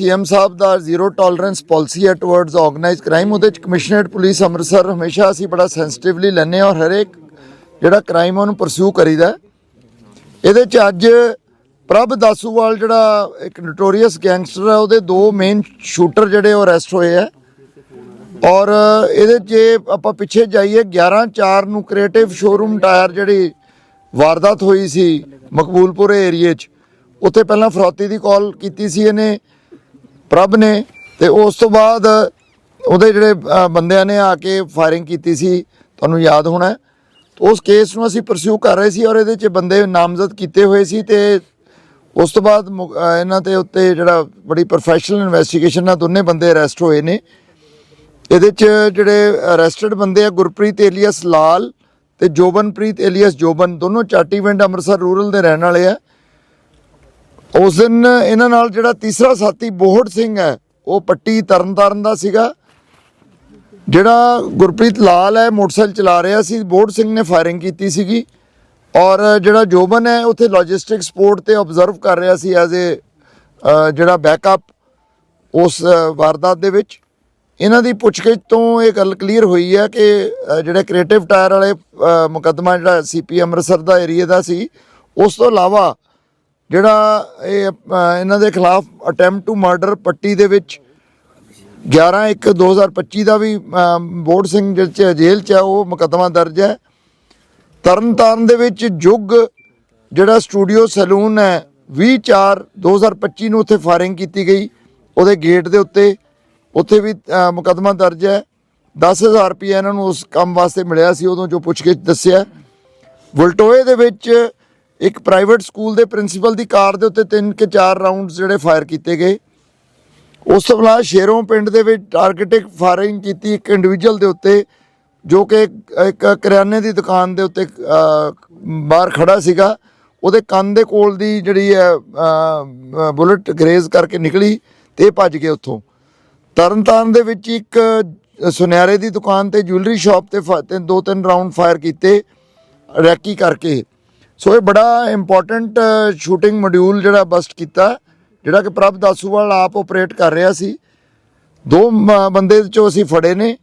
CM ਸਾਹਿਬ ਦਾ zero tolerance policy ਹੈ ਟਵਰਡਸ ਆਰਗੇਨਾਈਜ਼ਡ ਕ੍ਰਾਈਮ ਉਹਦੇ ਚ ਕਮਿਸ਼ਨਰੇਟ ਪੁਲਿਸ ਅੰਮ੍ਰਿਤਸਰ ਹਮੇਸ਼ਾ ਅਸੀਂ ਬੜਾ ਸੈਂਸਿਟਿਵਲੀ ਲੈਂਦੇ ਹਾਂ ਔਰ ਹਰੇਕ ਜਿਹੜਾ ਕ੍ਰਾਈਮ ਉਹਨੂੰ ਪਰਸਿਊ ਕਰੀਦਾ ਇਹਦੇ ਚ ਅੱਜ ਪ੍ਰਭ ਦਾਸੂਵਾਲ ਜਿਹੜਾ ਇੱਕ ਨੋਟੋਰੀਅਸ ਗੈਂਗਸਟਰ ਹੈ ਉਹਦੇ ਦੋ ਮੇਨ ਸ਼ੂਟਰ ਜਿਹੜੇ ਉਹ ਅਰੈਸਟ ਹੋਏ ਆ। ਔਰ ਇਹਦੇ 'ਚ ਜੇ ਆਪਾਂ ਪਿੱਛੇ ਜਾਈਏ 11 4 ਨੂੰ ਕ੍ਰੀਏਟਿਵ ਸ਼ੋਰੂਮ ਟਾਇਰ ਜਿਹੜੀ ਵਾਰਦਾਤ ਹੋਈ ਸੀ ਮਕਬੂਲਪੁਰ ਏਰੀਏ 'ਚ, ਉੱਥੇ ਪਹਿਲਾਂ ਫਰੋਤੀ ਦੀ ਕਾਲ ਕੀਤੀ ਸੀ ਇਹਨੇ। ਪ੍ਰਭ ਨੇ ਤੇ ਉਸ ਤੋਂ ਬਾਅਦ ਉਹਦੇ ਜਿਹੜੇ ਬੰਦਿਆਂ ਨੇ ਆ ਕੇ ਫਾਇਰਿੰਗ ਕੀਤੀ ਸੀ, ਤੁਹਾਨੂੰ ਯਾਦ ਹੋਣਾ ਉਸ ਕੇਸ ਨੂੰ ਅਸੀਂ ਪਰਸਿਊ ਕਰ ਰਹੇ ਸੀ ਔਰ ਇਹਦੇ 'ਚ ਬੰਦੇ ਨਾਮਜ਼ਦ ਕੀਤੇ ਹੋਏ ਸੀ ਤੇ ਉਸ ਤੋਂ ਬਾਅਦ ਮੁ- ਇਹਨਾਂ ਤੇ ਉੱਤੇ ਜਿਹੜਾ ਬੜੀ ਪ੍ਰੋਫੈਸ਼ਨਲ ਇਨਵੈਸਟੀਗੇਸ਼ਨ ਨਾਲ ਦੋਨੇ ਬੰਦੇ ਅਰੈਸਟ ਹੋਏ ਨੇ। ਇਹਦੇ ਚ ਜਿਹੜੇ ਅਰੈਸਟਡ ਬੰਦੇ ਆ ਗੁਰਪ੍ਰੀਤ ਏਲੀਅਸ ਲਾਲ ਤੇ ਜੋਬਨਪ੍ਰੀਤ ਏਲੀਅਸ ਜੋਬਨ, ਦੋਨੋਂ ਚਾਟੀਵਿੰਡ ਅੰਮ੍ਰਿਤਸਰ ਰੂਰਲ ਦੇ ਰਹਿਣ ਵਾਲੇ ਆ। ਉਸ ਦਿਨ ਇਹਨਾਂ ਨਾਲ ਜਿਹੜਾ ਤੀਸਰਾ ਸਾਥੀ ਬੋਹੜ ਸਿੰਘ ਹੈ ਉਹ ਪੱਟੀ ਤਰਨਤਾਰਨ ਦਾ ਸੀਗਾ। ਜਿਹੜਾ ਗੁਰਪ੍ਰੀਤ ਲਾਲ ਹੈ ਮੋਟਰਸਾਈਕਲ ਚਲਾ ਰਿਹਾ ਸੀ ਬੋਹੜ ਸਿੰਘ ਨੇ ਫਾਇਰਿੰਗ ਕੀਤੀ ਸੀਗੀ। ਔਰ ਜਿਹੜਾ ਜੋਬਨ ਹੈ ਉੱਥੇ ਲੌਜਿਸਟਿਕ ਸਪੋਰਟ ਤੇ ਆਬਜ਼ਰਵ ਕਰ ਰਿਹਾ ਸੀ ਐਜ਼ ਅ ਜਿਹੜਾ ਬੈਕਅਪ ਉਸ ਵਾਰਦਾਤ ਦੇ ਵਿੱਚ। ਇਹਨਾਂ ਦੀ ਪੁੱਛਗਿੱਛ ਤੋਂ ਇਹ ਗੱਲ ਕਲੀਅਰ ਹੋਈ ਹੈ ਕਿ ਅ, ਜਿਹੜੇ ਕ੍ਰੀਏਟਿਵ ਟਾਇਰ ਵਾਲੇ ਅ, ਮੁਕੱਦਮਾ ਜਿਹੜਾ ਸੀਪੀ ਅੰਮ੍ਰਿਤਸਰ ਦਾ ਏਰੀਆ ਦਾ ਸੀ ਉਸ ਤੋਂ ਇਲਾਵਾ ਜਿਹੜਾ ਇਹ ਇਹਨਾਂ ਦੇ ਖਿਲਾਫ ਅਟੈਂਪਟ ਟੂ ਮਰਡਰ ਪੱਟੀ ਦੇ ਵਿੱਚ 11 1 2025 ਦਾ ਵੀ ਅ, ਬੋਰਡ ਸਿੰਘ ਜਿਹੜੇ ਜੇਲ੍ਹ 'ਚ ਹੈ ਉਹ ਮੁਕੱਦਮਾ ਦਰਜ ਹੈ। ਤਰਨਤਾਰਨ ਦੇ ਵਿੱਚ ਜੁਗ ਜਿਹੜਾ ਸਟੂਡੀਓ ਸੈਲੂਨ ਹੈ 20 4 2025 ਨੂੰ ਉੱਥੇ ਫਾਇਰਿੰਗ ਕੀਤੀ ਗਈ। ਉਹਦੇ ਗੇਟ ਦੇ ਉੱਤੇ ਉੱਥੇ ਵੀ ਮੁਕੱਦਮਾ ਦਰਜ ਹੈ। 10000 ਰੁਪਏ ਇਹਨਾਂ ਨੂੰ ਉਸ ਕੰਮ ਵਾਸਤੇ ਮਿਲਿਆ ਸੀ ਉਦੋਂ ਜੋ ਪੁੱਛਗਿੱਛ ਦੱਸਿਆ। ਵਲਟੋਏ ਦੇ ਵਿੱਚ ਇੱਕ ਪ੍ਰਾਈਵੇਟ ਸਕੂਲ ਦੇ ਪ੍ਰਿੰਸੀਪਲ ਦੀ ਕਾਰ ਦੇ ਉੱਤੇ ਤਿੰਨ ਕੇ ਚਾਰ ਰਾਉਂਡਸ ਜਿਹੜੇ ਫਾਇਰ ਕੀਤੇ ਗਏ। ਉਸ ਤੋਂ ਬਾਅਦ ਸ਼ੇਰੋਂ ਪਿੰਡ ਦੇ ਵਿੱਚ ਟਾਰਗੇਟਿਕ ਫਾਇਰਿੰਗ ਕੀਤੀ ਇੱਕ ਇੰਡੀਵਿਜੂਅਲ ਦੇ ਉੱਤੇ, ਜੋ ਕਿ ਇੱਕ- ਕਰਿਆਨੇ ਦੀ ਦੁਕਾਨ ਦੇ ਉੱਤੇ ਬਾਹਰ ਖੜਾ ਸੀਗਾ। ਉਹਦੇ ਕੰਨ ਦੇ ਕੋਲ ਦੀ ਜਿਹੜੀ ਹੈ ਬੁਲਟ ਗਰੇਜ਼ ਕਰਕੇ ਨਿਕਲੀ ਤੇ ਇਹ ਭੱਜ ਗਏ ਉੱਥੋਂ। ਤਰਨਤਾਰਨ ਦੇ ਵਿੱਚ ਇੱਕ ਸੁਨਿਆਰੇ ਦੀ ਦੁਕਾਨ ਤੇ ਜੁਐਲਰੀ ਸ਼ਾਪ ਤੇ ਫ- ਤਿੰਨ ਦੋ ਤਿੰਨ ਰਾਉਂਡ ਫਾਇਰ ਕੀਤੇ, ਰੈਕੀ ਕਰਕੇ। ਸੋ ਇਹ ਬੜਾ ਇੰਪੋਰਟੈਂਟ ਸ਼ੂਟਿੰਗ ਮੋਡਿਊਲ ਜਿਹੜਾ ਬਸਟ ਕੀਤਾ, ਜਿਹੜਾ ਕਿ ਪ੍ਰਭ ਦਾਸੂਵਾਲ ਆਪ ਆਪਰੇਟ ਕਰ ਰਿਹਾ ਸੀ। ਦੋ ਬੰਦੇ ਚੋਂ ਅਸੀਂ ਫੜੇ ਨੇ।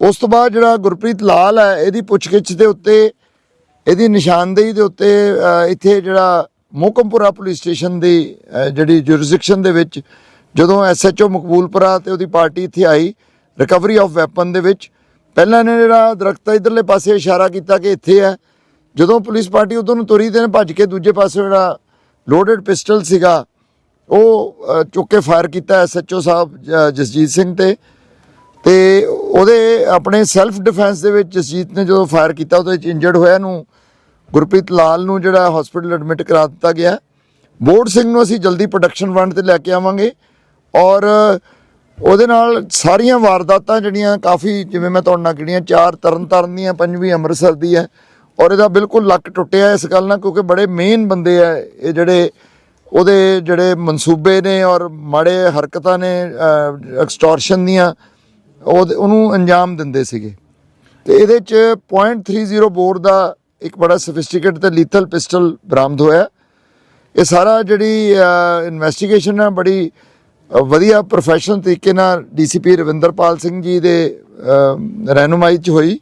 ਉਸ ਤੋਂ ਬਾਅਦ ਜਿਹੜਾ ਗੁਰਪ੍ਰੀਤ ਲਾਲ ਹੈ, ਇਹਦੀ ਪੁੱਛਗਿੱਛ ਦੇ ਉੱਤੇ, ਇਹਦੀ ਨਿਸ਼ਾਨਦੇਹੀ ਦੇ ਉੱਤੇ ਇੱਥੇ ਜਿਹੜਾ ਮੋਕਮਪੁਰਾ ਪੁਲਿਸ ਸਟੇਸ਼ਨ ਦੀ ਜਿਹੜੀ ਜੁਰਿਸਡਿਕਸ਼ਨ ਦੇ ਵਿੱਚ, ਜਦੋਂ ਐਸਐਚਓ ਮਕਬੂਲਪੁਰਾ ਤੇ ਉਹਦੀ ਪਾਰਟੀ ਇੱਥੇ ਆਈ ਰਿਕਵਰੀ ਆਫ ਵੈਪਨ ਦੇ ਵਿੱਚ, ਪਹਿਲਾਂ ਨੇ ਜਿਹੜਾ ਦਰਖਤ ਇਧਰਲੇ ਪਾਸੇ ਇਸ਼ਾਰਾ ਕੀਤਾ ਕਿ ਇੱਥੇ ਹੈ। ਜਦੋਂ ਪੁਲਿਸ ਪਾਰਟੀ ਉਧਰ ਨੂੰ ਤੁਰੀ ਤੇ ਨੇ ਭੱਜ ਕੇ ਦੂਜੇ ਪਾਸੇ ਜਿਹੜਾ ਲੋਡਡ ਪਿਸਟਲ ਸੀਗਾ, ਉਹ ਚੁੱਕ ਕੇ ਫਾਇਰ ਕੀਤਾ ਐਸਐਚਓ ਸਾਹਿਬ ਜ- ਜਸਜੀਤ ਸਿੰਘ ਤੇ। ਤੇ ਉਹਦੇ ਆਪਣੇ ਸੈਲਫ ਡਿਫੈਂਸ ਦੇ ਵਿੱਚ ਜਸਜੀਤ ਨੇ ਜਦੋਂ ਫਾਇਰ ਕੀਤਾ, ਉਹਦੇ ਵਿੱਚ ਇੰਜਰਡ ਹੋਇਆ ਨੂੰ, ਗੁਰਪ੍ਰੀਤ ਲਾਲ ਨੂੰ ਜਿਹੜਾ ਹਸਪੀਟਲ ਐਡਮਿਟ ਕਰਾ ਦਿੱਤਾ ਗਿਆ। ਬੋਰਡ ਸਿੰਘ ਨੂੰ ਅਸੀਂ ਜਲਦੀ ਪ੍ਰੋਡਕਸ਼ਨ ਵੰਡ ਤੇ ਲੈ ਕੇ ਆਵਾਂਗੇ ਔਰ ਉਹਦੇ ਨਾਲ ਸਾਰੀਆਂ ਵਾਰਦਾਤਾਂ ਜਿਹੜੀਆਂ ਕਾਫੀ, ਜਿਵੇਂ ਮੈਂ ਤੁਹਾਡੇ ਨਾਲ ਗਿਣੀਆਂ ਚਾਰ ਤਰਨਤਾਰਨ ਦੀਆਂ, ਪੰਜਵੀਂ ਅੰਮ੍ਰਿਤਸਰ ਦੀ ਹੈ ਔਰ ਇਹਦਾ ਬਿਲਕੁਲ ਲੱਕ ਟੁੱਟਿਆ ਇਸ ਗੱਲ ਨਾਲ, ਕਿਉਂਕਿ ਬੜੇ ਮੇਨ ਬੰਦੇ ਆ ਇਹ ਜਿਹੜੇ, ਉਹਦੇ ਜਿਹੜੇ ਮਨਸੂਬੇ ਨੇ ਔਰ ਮਾੜੇ ਹਰਕਤਾਂ ਨੇ ਐਕਸਟੋਰਸ਼ਨ ਦੀਆਂ ਉਹਨੂੰ ਅੰਜਾਮ ਦਿੰਦੇ ਸੀਗੇ। ਤੇ ਇਹਦੇ ਚ .30 ਬੋਰ ਦਾ ਇੱਕ ਬੜਾ ਸਫਿਸਟੀਕੇਟ ਤੇ ਲੀਥਲ ਪਿਸਟਲ ਬਰਾਮਦ ਹੋਇਆ। ਇਹ ਸਾਰਾ ਜਿਹੜੀ ਇਨਵੈਸਟੀਗੇਸ਼ਨ ਹੈ ਬੜੀ ਵਧੀਆ ਪ੍ਰੋਫੈਸ਼ਨਲ ਤਰੀਕੇ ਨਾਲ ਡੀਸੀਪੀ ਰਵਿੰਦਰਪਾਲ ਸਿੰਘ ਜੀ ਦੇ ਰਹਿਨੁਮਾਈ ਚ ਹੋਈ।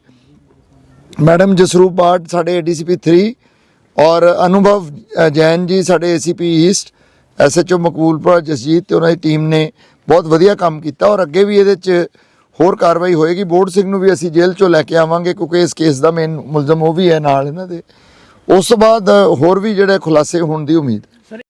ਮੈਡਮ ਜਸਰੂਪ ਬਾਟ ਸਾਡੇ ਡੀਸੀਪੀ 3 ਔਰ ਅਨੁਭਵ ਜੈਨ ਜੀ ਸਾਡੇ ACP east SHO Maqboolpura Jasjit ਤੇ ਉਹਨਾਂ ਦੀ ਟੀਮ ਨੇ ਬਹੁਤ ਵਧੀਆ ਕੰਮ ਕੀਤਾ ਔਰ ਅੱਗੇ ਵੀ ਇਹਦੇ ਚ ਹੋਰ ਕਾਰਵਾਈ ਹੋਏਗੀ। ਬੋਰਡ ਸਿੰਘ ਨੂੰ ਵੀ ਅਸੀਂ ਜੇਲ੍ਹ ਚੋਂ ਲੈ ਕੇ ਆਵਾਂਗੇ ਕਿਉਂਕਿ ਇਸ ਕੇਸ ਦਾ ਮੇਨ ਮੁਲਜ਼ਮ ਉਹ ਵੀ ਹੈ ਨਾਲ ਇਹਨਾਂ ਦੇ। ਉਸ ਤੋਂ ਬਾਅਦ ਹੋਰ ਵੀ ਜਿਹੜੇ ਖੁਲਾਸੇ ਹੋਣ ਦੀ ਉਮੀਦ।